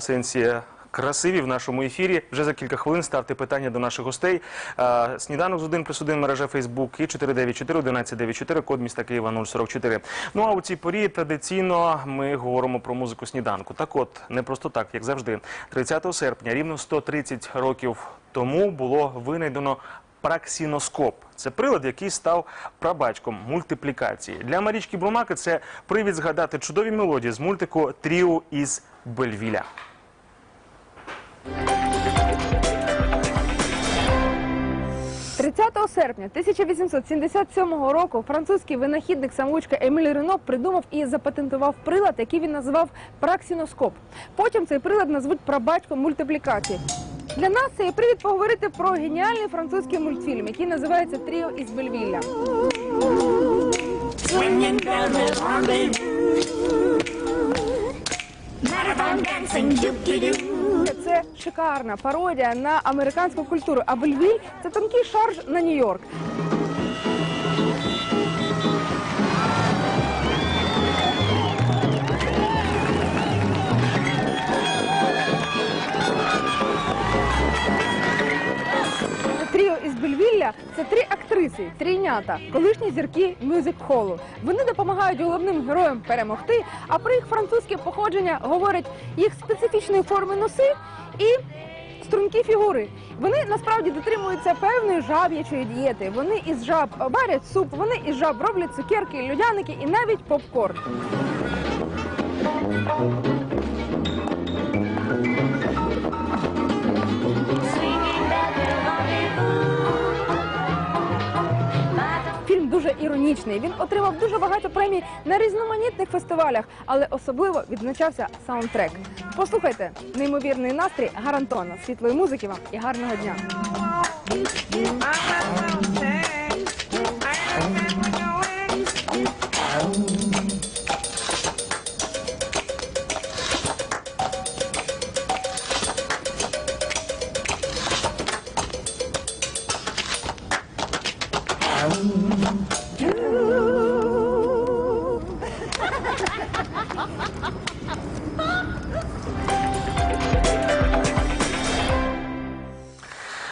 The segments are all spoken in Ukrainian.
сенсі. Красиві в нашому ефірі. Вже за кілька хвилин ставте питання до наших гостей. Сніданок з 1 плюс 1 мережа Фейсбук і 494 1194 код міста Києва 044. Ну а у цій порі традиційно ми говоримо про музику сніданку. Так от, не просто так, як завжди. 30 серпня, рівно 130 років тому було винайдено Праксіноскоп це прилад, який став прабатьком мультиплікації. Для Марічки Брумаки це привід згадати чудові мелодії з мультику Тріо із Бельвіля. 30 серпня 1877 року французький винахідник самоучка Еміль Рено придумав і запатентував прилад, який він називав праксіноскоп. Потім цей прилад назвуть прабатьком мультиплікації. Для нас це є привід поговорити про геніальний французький мультфільм, який називається Тріо із Бельвілля. Це шикарна пародія на американську культуру. А Бельвіль це тонкий шарж на Нью-Йорк. Бельвілля це три актриси, трійнята, колишні зірки мюзик-холу. Вони допомагають головним героям перемогти, а про їх французьке походження говорять їх специфічної форми носи і стрункі фігури. Вони насправді дотримуються певної жаб'ячої дієти. Вони із жаб варять суп, вони із жаб роблять цукерки, людяники і навіть попкорн. Дуже іронічний. Він отримав дуже багато премій на різноманітних фестивалях, але особливо відзначався саундтрек. Послухайте неймовірний настрій гарантовано світлої музики вам і гарного дня.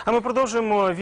А ми продовжуємо